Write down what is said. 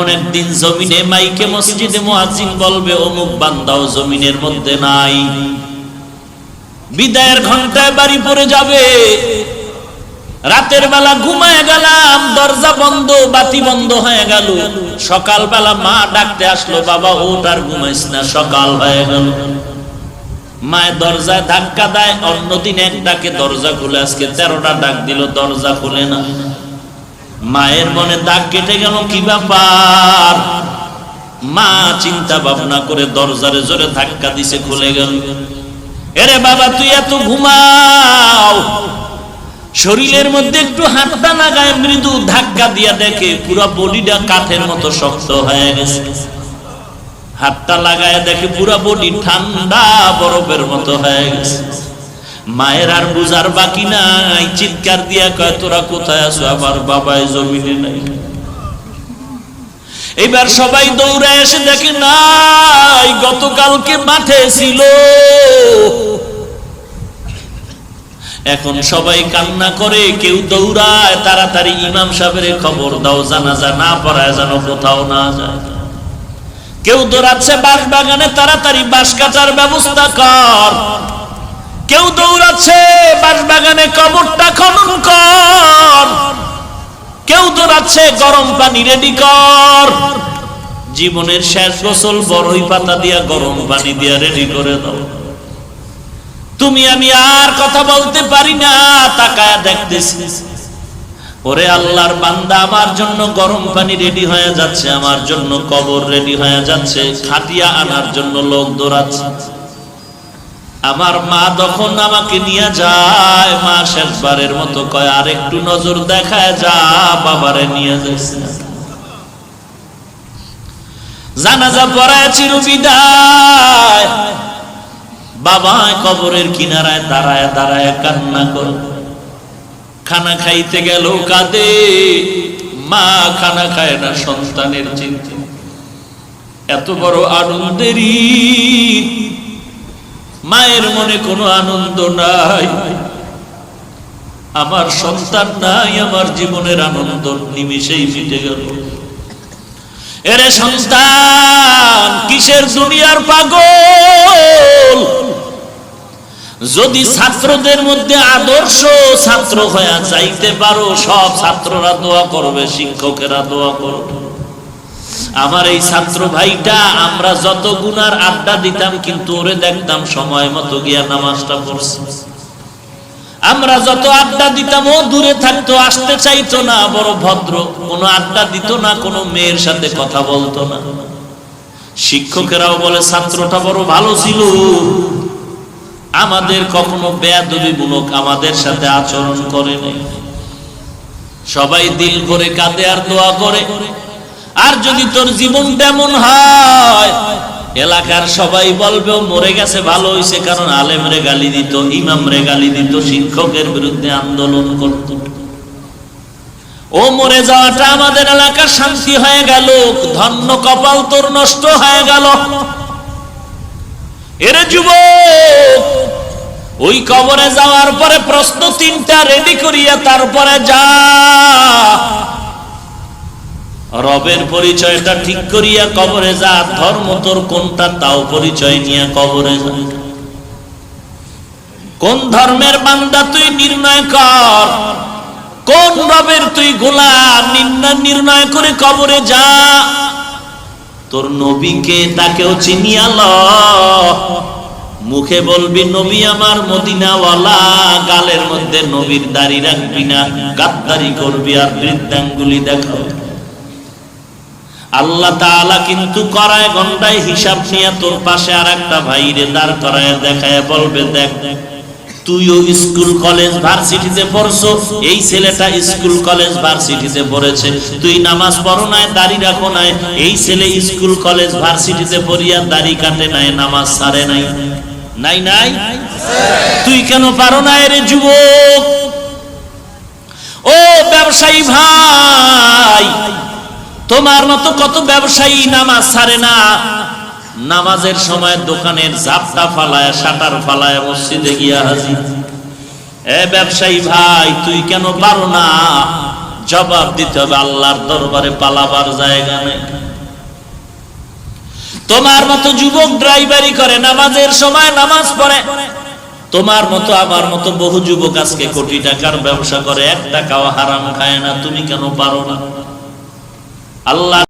এমন একদিন জমিনে মাইকে মসজিদে মুয়াজ্জিন বলবে, অমুক বান্দাও জমিনের মধ্যে নাই। বিদায়ের ঘন্টায় বাড়ি পড়ে যাবে। রাতের বেলা ঘুমায় গেলাম, দরজা বন্ধ, বাতি বন্ধ হয়ে গেল। সকালবেলা মা ডাকতে আসলো, বাবা ওট আর ঘুমাইস না, সকাল হয়ে গেল। মায়ের দরজায় ধাক্কা দেয়, অন্যদিন এক ডাকে দরজা খুলে, আজকে তেরোটা ডাক দিল, দরজা খুলে না। মায়ের মনে দাগ কেটে গেল কি ব্যাপার? মা চিন্তা ভাবনা করে দরজারে জোরে ধাক্কা দিছে, খুলে গেল। এরে বাবা, তুই এত ঘুমাও। শরীরের মধ্যে একটু হাতটা লাগায় মৃদু ধাক্কা দিয়া দেখে পুরো বডিটা কাঠের মতো শক্ত হয়ে গেছে। হাতটা লাগায় দেখে পুরো বডি ঠান্ডা বরফের মতো হয়ে গেছে। মায়ের আর বুঝার বাকি নাই। চিৎকার দিয়া কয়, তোরা কোথায় আছো? আমার বাবাই জমিনে নাই। এবার সবাই দৌড়ে এসে দেখে, নাই, গতকালকে মাঠে ছিল। এখন সবাই কান্না করে, কেউ দৌড়ায়, তাড়াতাড়ি ইমাম সাহেবের খবর দাও জানা জানাজা না পড়ায় যেন কোথাও না যায়। কেউ দৌড়াচ্ছে বাঁশ বাগানে তাড়াতাড়ি বাঁশ কাটার ব্যবস্থা কর। কেউ দৌড়াচ্ছে বাঁশ বাগানে কবরটা খনন কর। কেউ দৌড়াচ্ছে, গরম পানি রেডি কর। জীবনের শেষ গোসল বড়ই পাতা দিয়া, গরম পানি দিয়া রেডি করে দাও। তুমি, আমি আর কথা বলতে পারি না, তাকায় দেখতেছি। ওরে আল্লাহর বান্দা, আমার জন্য গরম পানি রেডি হয়ে যাচ্ছে, আমার জন্য কবর রেডি হয়ে যাচ্ছে, খাটিয়া আনার জন্য লোক দৌড়াচ্ছে। আমার মা তখন আমাকে নিয়ে যায়, মা শেষবারের মতো কয় আর একটু নজর দেখায় যা, বাবারে নিয়ে যাচ্ছে জানাজা পড়ায় চিরবিদায় বাবা কবরের কিনারায় দাঁড়ায় দাঁড়ায় কান্না করে। খানা খাইতে গেল কাঁদে। মা খানা খায় না সন্তানের চিন্তা। এত বড় আনন্দেরই মায়ের মনে কোনো আনন্দ নাই। আমার সন্তান নাই, আমার জীবনের আনন্দ নিমিশেই মিটে গেল। এরে সন্তান, কিসের দুনিয়ার পাগল? যদি ছাত্রদের মধ্যে আদর্শ ছাত্র হয়ে চাইতে পারো, সব ছাত্ররা দোয়া করবে, শিক্ষকেরা দোয়া করবে। আমার এই ছাত্র ভাইটা, আমরা যত গুনার আড্ডা দিতাম, কিন্তু ওরে দেখতাম সময় মতো গিয়া নামাজটা পড়ছে। আমরা যত আড্ডা দিতাম, ও দূরে থাকতো, আসতে চাইতো না, বড় ভদ্র। কোনো আড্ডা দিত না, কোনো মেয়ের সাথে কথা বলতো না। শিক্ষকেরাও বলে, ছাত্রটা বড় ভালো ছিল। আমাদের কখনো বেয়াদবিমূলক আমাদের সাথে আচরণ করে নাই। সবাই দিল করে কাঁদে আর দোয়া করে। আর যদি তোর জীবন তেমন হয়, এলাকার সবাই বলবে, মরে গেছে, ভালো হয়েছে কারণ আলেম রে গালি দিত ইমাম রে গালি দিত, শিক্ষকের বিরুদ্ধে আন্দোলন করত। ও মরে যাওয়াটা আমাদের এলাকার শান্তি হয়ে গেল, ধন্য কপাল তোর নষ্ট হয়ে গেল। এরে যুবক, ওই কবরে যাওয়ার পরে প্রশ্ন তিনটা রেডি করিয়া তারপরে যা। রবের পরিচয়টা ঠিক করিয়া কবরে যা, ধর্ম তোর কোনটা তাও পরিচয় নিয়ে কবরে যা। কোন ধর্মের বান্দা তুই নির্ণয় কর? কোন রবের তুই গোলাম? নির্ণয় করে কবরে যা। তোর নবীকে তাকেও চিনিয়া ল মুখে বলবি, নবী আমার মদিনাওয়ালা। গালের মধ্যে নবীর দাড়ি রাখবি না। গাদ্দারি করবি আর বৃদ্ধাঙ্গুলি দেখাও। আল্লাহ তাআলা কিন্তু করায় গন্ডায় হিসাব নিয়ে তোর পাশে আর একটা ভাইরে দাঁড় করায় দেখায়, বলবে, দেখ, তুইও স্কুল, কলেজ, ভার্সিটিতে পড়ছো, এই ছেলেটা স্কুল, কলেজ, ভার্সিটিতে পড়েছে। তুই নামাজ পড়ো নাই, দাড়ি রাখো নাই, এই ছেলে স্কুল, কলেজ, ভার্সিটিতে পড়িয়া দাড়ি কাটে নাই, নামাজ সারে নাই। নাই নাই? তুই কেন পারো না রে যুবক? ও ব্যবসায়ী ভাই তোমার মতো কত ব্যবসায়ী নামাজ ছাড়ে না। নামাজের সময় দোকানের জাপটা ফালায়, শাটার ফালায়, মসজিদে গিয়া হাজির। এ ব্যবসায়ী ভাই, তুই কেন পারো না? জবাব দিতে হবে আল্লাহর দরবারে, পালাবার জায়গা নেই। তোমার মতো যুবক ড্রাইভারি করে, নামাজের সময় নামাজ পড়ে। তোমার মতো, আমার মতো বহু যুবক আজকে কোটি টাকার ব্যবসা করে, এক টাকাও হারাম খায় না, তুমি কেন পারো না? আল্লাহ